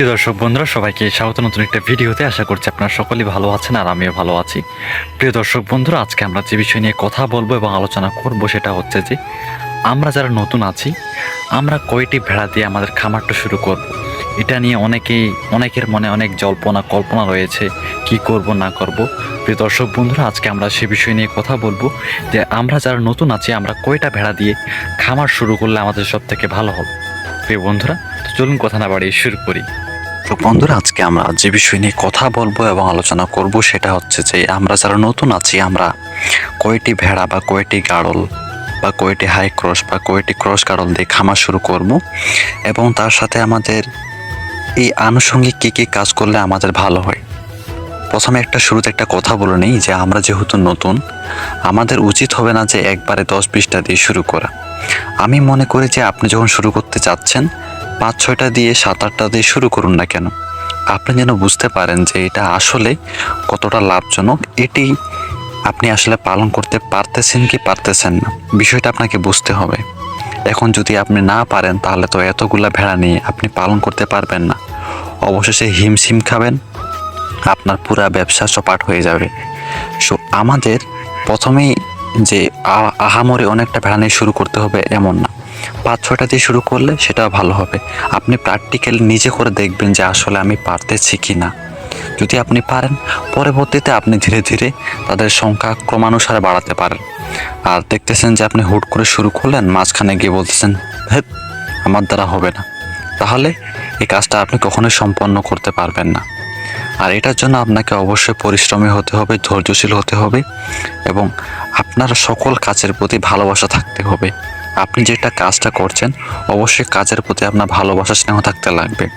প্রিয় দর্শক বন্ধুরা, সবাইকে স্বাগত। নতুন একটা ভিডিওতে আশা করছি আপনারা সকলেই ভালো আছেন আর আমিও ভালো আছি। প্রিয় দর্শক বন্ধুরা, আজকে আমরা যে বিষয় নিয়ে কথা বলব এবং আলোচনা করব সেটা হচ্ছে যে, আমরা যারা নতুন আছি, আমরা কয়টি ভেড়া দিয়ে আমাদের খামারটা শুরু করব। এটা নিয়ে অনেকেই, অনেকের মনে অনেক জল্পনা, কল্পনা রয়েছে কি করব, না করব। প্রিয় দর্শক বন্ধুরা, আজকে আমরা সে বিষয় নিয়ে কথা বলব যে, আমরা যারা নতুন আছি, আমরা কয়টা ভেড়া দিয়ে খামার শুরু করলে আমাদের সব থেকে ভালো হবে? প্রিয় বন্ধুরা চলুন কথা না বাড়িয়ে শুরু করি। তো বন্ধুরা, আজকে আমরা যে বিষয় নিয়ে কথা বলব এবং আলোচনা করব সেটা হচ্ছে যে আমরা যারা নতুন আছি, আমরা কয়টি ভেড়া বা কয়টি গাড়ল বা কয়টি হাই ক্রস বা কয়টি ক্রস গাড়ল দিয়ে খামার শুরু করব এবং তার সাথে আমাদের এই আনুষঙ্গিক কী কী কাজ করলে আমাদের ভালো হয়। প্রথমে একটা শুরুতে একটা কথা বলে নিই যে আমরা যেহেতু নতুন, আমাদের উচিত হবে না যে একবারে দশ বিশটা দিয়ে শুরু করা। আমি মনে করি যে আপনি যখন শুরু করতে চাচ্ছেন পাঁচ ছয়টা দিয়ে সাত আটটা দিয়ে শুরু করুন না কেন? আপনি যেন বুঝতে পারেন যে এটা আসলে কতটা লাভজনক, এটি আপনি আসলে পালন করতে পারতেছেন কি পারতেছেন না, বিষয়টা আপনাকে বুঝতে হবে। এখন যদি আপনি না পারেন, তাহলে তো এতগুলা ভেড়া নিয়ে আপনি পালন করতে পারবেন না। অবশেষে হিমশিম খাবেন, আপনার পুরা ব্যবসা চপাট হয়ে যাবে। সো, আমাদের প্রথমেই যে আহামরি অনেকটা ভেড়া নিয়ে শুরু করতে হবে এমন না। পাঁচ ছয়টা দিয়ে শুরু করলে সেটা ভালো হবে। আপনি প্র্যাকটিক্যাল নিজে করে দেখবেন যে আসলে আমি পারতেছি কি না যদি আপনি পারেন, পরবর্তীতে আপনি ধীরে ধীরে তাদের সংখ্যা ক্রমানুসারে বাড়াতে পারেন। আর দেখতেছেন যে আপনি হুট করে শুরু করলেন, মাঝখানে গিয়ে বলতেছেন হেৎ আমার দ্বারা হবে না। তাহলে এই কাজটা আপনি কখনোই সম্পন্ন করতে পারবেন না। আর এটার জন্য আপনাকে অবশ্যই পরিশ্রমী হতে হবে, ধৈর্যশীল হতে হবে এবং আপনার সকল কাজের প্রতি ভালোবাসা থাকতে হবে। আপনি যেটা কাজটা করছেন, অবশ্যই কাজের প্রতি আপনার ভালোবাসা, স্নেহ থাকতে লাগবে।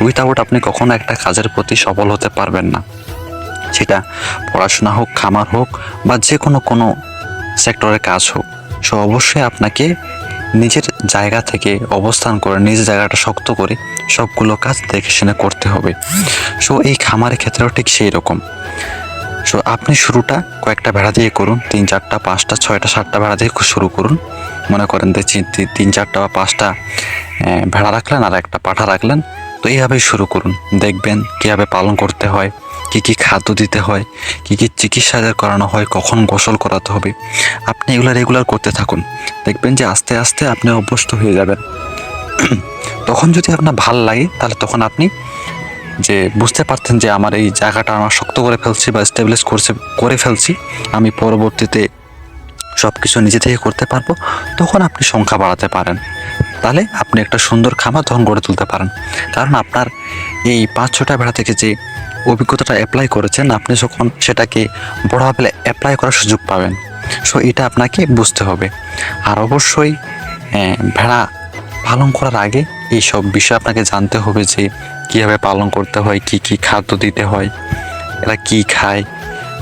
উইথাউট আপনি কখনো একটা কাজের প্রতি সফল হতে পারবেন না। সেটা পড়াশোনা হোক, খামার হোক, বা যে কোনো কোনো সেক্টরের কাজ হোক। সো অবশ্যই আপনাকে নিজের জায়গা থেকে অবস্থান করে নিজের জায়গাটা শক্ত করে সবগুলো কাজ দেখে শুনে করতে হবে। সো এই খামারের ক্ষেত্রেও ঠিক সেই রকম। সো আপনি শুরুটা কয়েকটা ভেড়া দিয়ে করুন, তিন চারটা, পাঁচটা, ছয়টা, সাতটা ভেড়া দিয়ে শুরু করুন। মনে করেন যে তিন চারটা বা পাঁচটা ভেড়া রাখলেন আর একটা পাঠা রাখলেন। তো এইভাবেই শুরু করুন। দেখবেন কীভাবে পালন করতে হয়, কি কি খাদ্য দিতে হয়, কি কি চিকিৎসা করানো হয়, কখন গোসল করাতে হবে। আপনি এগুলো রেগুলার করতে থাকুন। দেখবেন যে আস্তে আস্তে আপনি অভ্যস্ত হয়ে যাবেন। তখন যদি আপনার ভালো লাগে, তাহলে তখন আপনি যে বুঝতে পারতেন যে আমার এই জায়গাটা আমার শক্ত করে ফেলছি বা স্টেবলিশ করছে করে ফেলছি, আমি পরবর্তীতে সব কিছু নিজে থেকে করতে পারব, তখন আপনি সংখ্যা বাড়াতে পারেন। তাহলে আপনি একটা সুন্দর খামার তখন গড়ে তুলতে পারেন। কারণ আপনার এই পাঁচ ছটা ভেড়া থেকে যে অভিজ্ঞতাটা অ্যাপ্লাই করেছেন, আপনি যখন সেটাকে বড় হবে অ্যাপ্লাই করার সুযোগ পাবেন। সো এটা আপনাকে বুঝতে হবে। আর অবশ্যই ভেড়া পালন করার আগে এই সব বিষয় আপনাকে জানতে হবে যে কীভাবে পালন করতে হয়, কি কি খাদ্য দিতে হয়, এরা কি খায়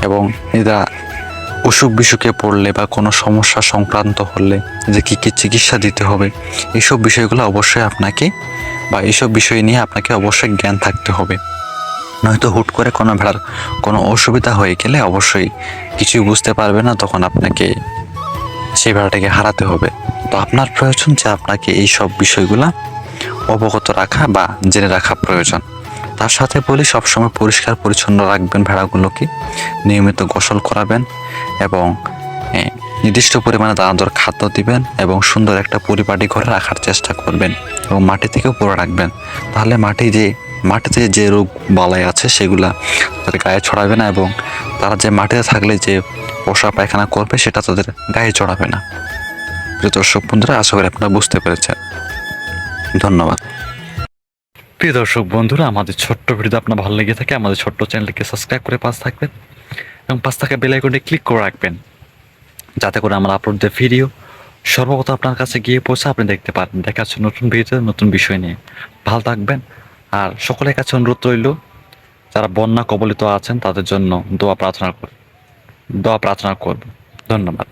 এবং এরা অসুখ বিসুখে পড়লে বা কোনো সমস্যা সংক্রান্ত হলে যে কী কী চিকিৎসা দিতে হবে এইসব বিষয়গুলো অবশ্যই আপনাকে বা এইসব বিষয় নিয়ে আপনাকে অবশ্যই জ্ঞান থাকতে হবে। নয়তো হুট করে কোনো ভেড়ার কোনো অসুবিধা হয়ে গেলে অবশ্যই কিছুই বুঝতে পারবে না, তখন আপনাকে সেই ভেড়াটাকে হারাতে হবে। তো আপনার প্রয়োজন যে আপনাকে এই সব বিষয়গুলা অবগত রাখা বা জেনে রাখা প্রয়োজন। তার সাথে বলি সবসময় পরিষ্কার, পরিচ্ছন্ন রাখবেন ভেড়াগুলোকে। নিয়মিত গোসল করাবেন এবং নির্দিষ্ট পরিমাণে দানাদার খাদ্য দিবেন এবং সুন্দর একটা পরিপাটি ঘরে রাখার চেষ্টা করবেন এবং মাটি থেকেও পুরো রাখবেন। তাহলে মাটি যে, মাটিতে যে রোগ বালাই আছে সেগুলা তাদের গায়ে ছড়াবে না এবং তারা যে মাটিতে থাকলে যে পোষা পায়খানা করবে সেটা তাদের গায়ে চড়াবে না। প্রিয় দর্শক বন্ধুরা, আশা করি আপনারা বুঝতে পেরেছেন। ধন্যবাদ। প্রিয় দর্শক বন্ধুরা, আমাদের ছোট্ট ভিডিও আপনার ভালো লেগে থাকে, আমাদের ছোট্ট চ্যানেলকে সাবস্ক্রাইব করে পাশ থাকবেন এবং পাশ থাকা বেল ক্লিক করে রাখবেন। যাতে করে আমরা আপলোড দেওয়া ভিডিও সর্বপ্রথম আপনার কাছে গিয়ে পৌঁছে আপনি দেখতে পারেন। দেখা যাচ্ছে নতুন ভিডিওতে, নতুন বিষয় নিয়ে। ভালো থাকবেন আর সকলের কাছে অনুরোধ রইল, যারা বন্যা কবলিত আছেন, তাদের জন্য দোয়া প্রার্থনা কর দোয়া প্রার্থনা করব। ধন্যবাদ।